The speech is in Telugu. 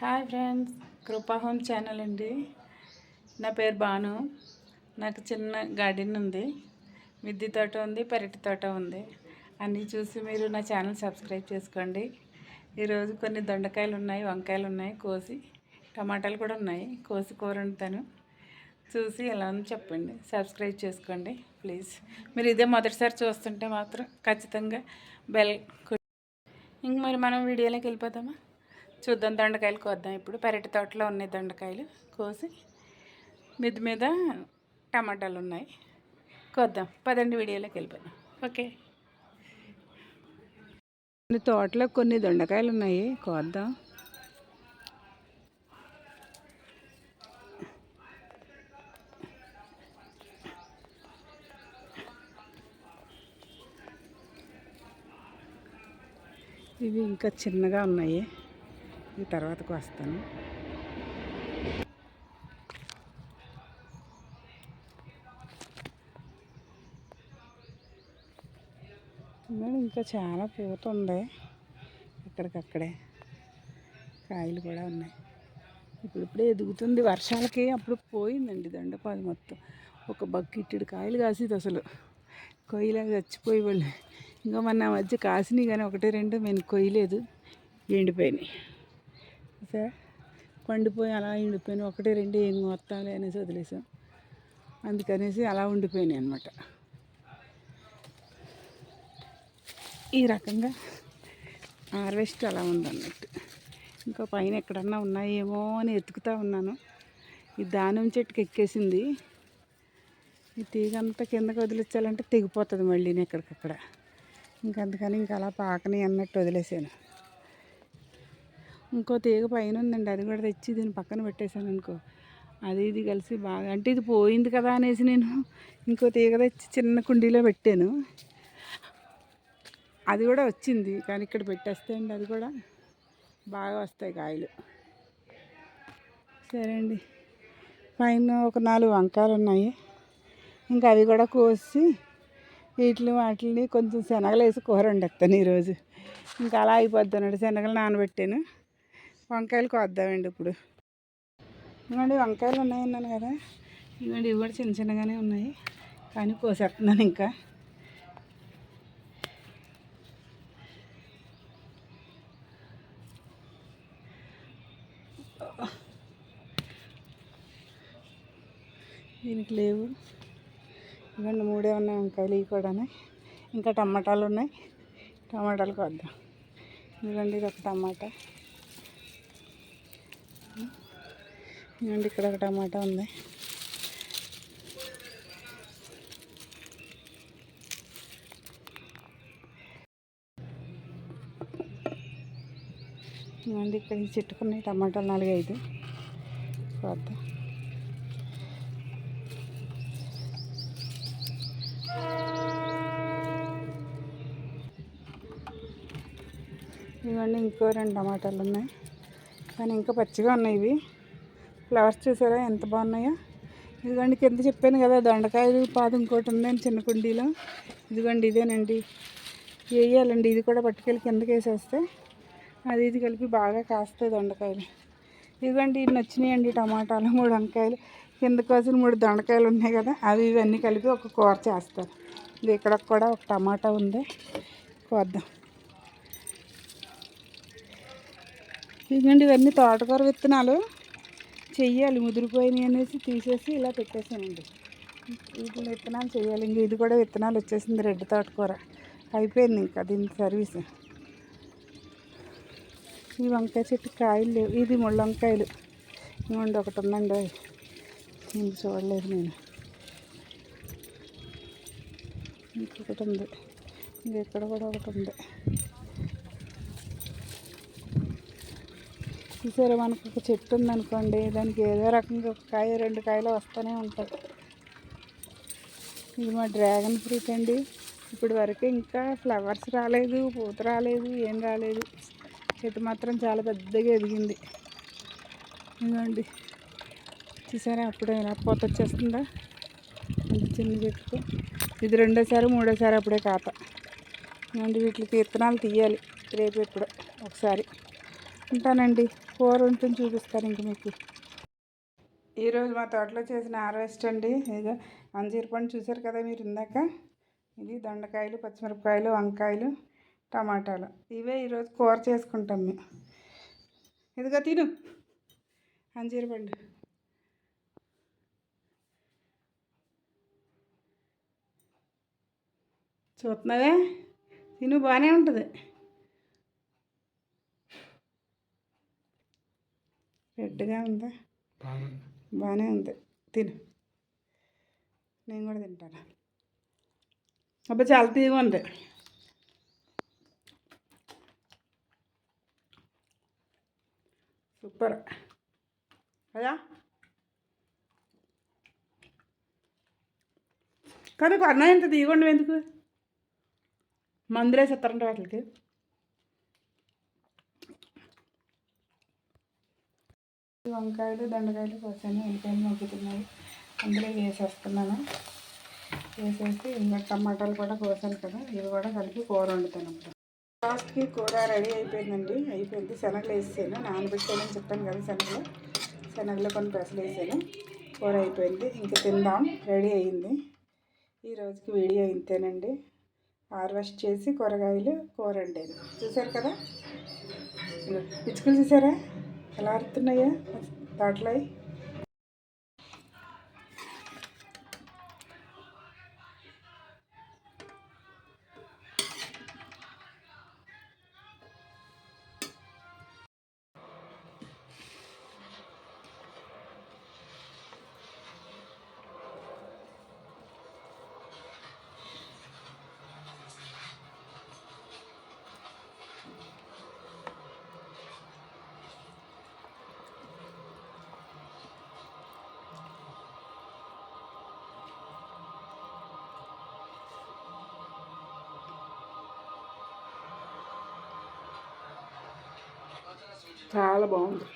Hi friends Kripa home channel అండి. నా పేరు భాను. నాకు చిన్న గార్డెన్ ఉంది. మిద్ది తోట ఉంది పెరటి తోట ఉంది. అన్నీ చూసి మీరు నా ఛానల్ సబ్స్క్రైబ్ చేసుకోండి. ఈరోజు కొన్ని దొండకాయలు ఉన్నాయి వంకాయలు ఉన్నాయి కోసి టమాటాలు కూడా ఉన్నాయి. కోసి కూర వండుతాను. చూసి ఎలా అని చెప్పండి. సబ్స్క్రైబ్ చేసుకోండి ప్లీజ్. మీరు ఇదే మొదటిసారి చూస్తుంటే మాత్రం ఖచ్చితంగా బెల్ ఇంక మరి మనం వీడియోలోకి వెళ్ళిపోతామా చూద్దాం. దొండకాయలు కోద్దాం ఇప్పుడు. పెరటి తోటలో ఉన్నాయి దొండకాయలు కోసి మీద మీద టమాటాలు ఉన్నాయి. కోద్దాం. పదండి వీడియోలోకి వెళ్ళిపోదాం. ఓకే. కొన్ని తోటలో కొన్ని దొండకాయలు ఉన్నాయి. కోద్దాం. ఇవి ఇంకా చిన్నగా ఉన్నాయి. ఈ తర్వాతకు వస్తాను. ఇంకా చాలా పూత ఉంది. ఇక్కడికక్కడే కాయలు కూడా ఉన్నాయి. ఇప్పుడిప్పుడే ఎదుగుతుంది వర్షాలకి అప్పుడు పోయిందండి దండపాది మొత్తం. ఒక బక్కిట్టుడు కాయలు కాసేది అసలు. కొయ్యలాగా చచ్చిపోయి వాళ్ళు. ఇంకా మన మధ్య కాసినాయి కానీ ఒకటి రెండు మేము కొయ్యలేదు. ఎండిపోయినాయి. సార్? పండిపోయి అలా ఎండిపోయినాయి ఒకటి రెండు ఏం మొత్తాలే అనేసి వదిలేసాం అందుకనేసి అలా ఉండిపోయినాయి అనమాట ఈ రకంగా హార్వెస్ట్ అలా ఉందన్నట్టు. ఇంకా పైన ఎక్కడన్నా ఉన్నాయేమో అని ఎతుకుతా ఉన్నాను. ఈ దానిమ్మ చెట్టుకి ఎక్కేసింది. ఈ తీగ అంతా కిందకి వదిలించాలంటే తెగిపోతుంది మళ్ళీ ఎక్కడికక్కడ. ఇంకా అందుకని ఇంకా అలా పాకని అన్నట్టు వదిలేసాను. ఇంకో తీగ పైన ఉందండి అది కూడా తెచ్చి దీన్ని పక్కన పెట్టేశాను అనుకో. అది ఇది కలిసి బాగా అంటే ఇది పోయింది కదా అనేసి నేను ఇంకో తీగ తెచ్చి చిన్న కుండీలో పెట్టాను. అది కూడా వచ్చింది కానీ ఇక్కడ పెట్టేస్తే అండి అది కూడా బాగా వస్తాయి కాయలు. సరే అండి పైన ఒక నాలుగు వంకాయలు ఉన్నాయి. ఇంకా అవి కూడా కోసి వీటిని వాటిని కొంచెం శనగలు వేసి కూర వండేస్తాను ఈరోజు. ఇంకా అలా అయిపోద్ది శనగలు నానబెట్టాను. వంకాయలు కోద్దామండి ఇప్పుడు. ఇవ్వండి వంకాయలు ఉన్నాయన్నాను కదా. ఇవ్వండి ఇవి కూడా చిన్న చిన్నగానే ఉన్నాయి. కానీ కోసేస్తున్నాను ఇంకా. దీనికి లేవు. ఇవ్వండి మూడే ఉన్నాయి వంకాయలు ఇవి కూడా ఇంకా టమాటాలు ఉన్నాయి. టమాటాలు కొద్దాం ఇదిగోండి ఇది ఒక టమాటా. అండ్ ఇక్కడ ఒక టమాటా ఉంది. అండి ఇక్కడ ఈ చెట్టుకున్నాయి టమాటాలు నాలుగు ఐదు ఇవన్నీ ఇంకో రెండు టమాటాలు ఉన్నాయి. కానీ ఇంకా పచ్చిగా ఉన్నాయి ఇవి. ఫ్లవర్స్ చూసారా? ఎంత బాగున్నాయో. ఇదిగోండి కింద చెప్పాను కదా దొండకాయలు పాదు ఇంకోటి ఉందని చిన్న కుండీలో. ఇదిగోండి ఇదేనండి. వేయాలండి ఇది కూడా పట్టుకెళ్ళి కిందకి వేసేస్తే. అది ఇది కలిపి బాగా కాస్తాయి దొండకాయలు. ఇదిగోండి ఇన్ని వచ్చినాయండి టమాటాలు మూడు వంకాయలు. కింద కోసిన మూడు దొండకాయలు ఉన్నాయి కదా అవి ఇవన్నీ కలిపి ఒక కూర చేస్తారు. ఇది ఇక్కడ కూడా ఒక టమాటా ఉంది. కోద్దాం. ఇదిగోండి ఇవన్నీ తోటకూర విత్తనాలు. చెయ్యాలి ముదిరిపోయినాయి అనేసి తీసేసి ఇలా పెట్టేసానండి వీటి విత్తనాలు చేయాలి ఇంక ఇది కూడా విత్తనాలు వచ్చేసింది రెడ్ తోటకూర అయిపోయింది ఇంకా దీని సర్వీస్. ఈ వంకాయ చెట్టు కాయలు లేవు ఇది ముళ్ళ వంకాయలు. ఇవ్వండి ఒకటి ఉందండి ఇంక చూడలేదు నేను. ఇంకొకటి ఉంది. ఇది ఇక్కడ కూడా ఒకటి ఉంది. చూసారా మనకు ఒక చెట్టు ఉందనుకోండి దానికి ఏదో రకంగా ఒక కాయ రెండు కాయలు వస్తూనే ఉంటాయి. ఇది మా డ్రాగన్ ఫ్రూట్ అండి. ఇప్పటి వరకు ఇంకా ఫ్లవర్స్ రాలేదు పూత రాలేదు ఏం రాలేదు. చెట్టు మాత్రం చాలా పెద్దగా ఎదిగింది. ఇదిగోండి. చూసారా అప్పుడే ఎలా పూత వచ్చేస్తుందా? చిన్న చెట్టుకు. ఇది రెండోసారి మూడోసారి అప్పుడే కాత. ఇదిగోండి వీటికి విత్తనాలు తీయాలి. రేపు ఎప్పుడు ఒకసారి. ఉంటానండి. కూర ఉంటుంది చూపిస్తాను ఇంక మీకు. ఈరోజు మా తోటలో చేసిన హార్వెస్ట్ అండి. ఇదిగో అంజీర పండు చూసారు కదా మీరు ఇందాక? ఇది దొండకాయలు పచ్చిమిరపకాయలు వంకాయలు టమాటాలు. ఇవే ఈరోజు కూర చేసుకుంటాం మేము. ఇదిగో తిను. అంజీర పండు. చూస్తున్నావే? తిను బాగానే ఉంటుంది. రెడ్గా ఉందా బాగానే ఉంది తిను నేను కూడా తింటాను అబ్బా చాలా తీగా ఉంది సూపర్ కదా కానీ అన్నం ఎంత తీయకుండా ఎందుకు మందులు వేసేస్తారంట వాటికి వంకాయలు దొండకాయలు కోసాను ఉల్లిపాయలు మగ్గుతున్నాయి అందులో వేసేస్తున్నాను. వేసేసి ఇంకా టమాటాలు కూడా కోసాను కదా ఇవి కూడా కలిపి కూర వండుతాను ఇప్పుడు. లాస్ట్కి కూర రెడీ అయిపోయిందండి. అయిపోయింది. శనగలు వేసాను నానబెట్టానని చెప్పాను కదా శనగలు. శనగలు కొన్ని పెసలు వేసాను. కూర అయిపోయింది. ఇంకా తిందాం. రెడీ అయింది. ఈరోజుకి వీడియో ఇంతేనండి. హార్వెస్ట్ చేసి కూరగాయలు కూర వండేది. చూసారు కదా? పిచ్చుకలు చూసారా? ఎలా అరుతున్నాయా? తాటలాయి చాలా బాగుంది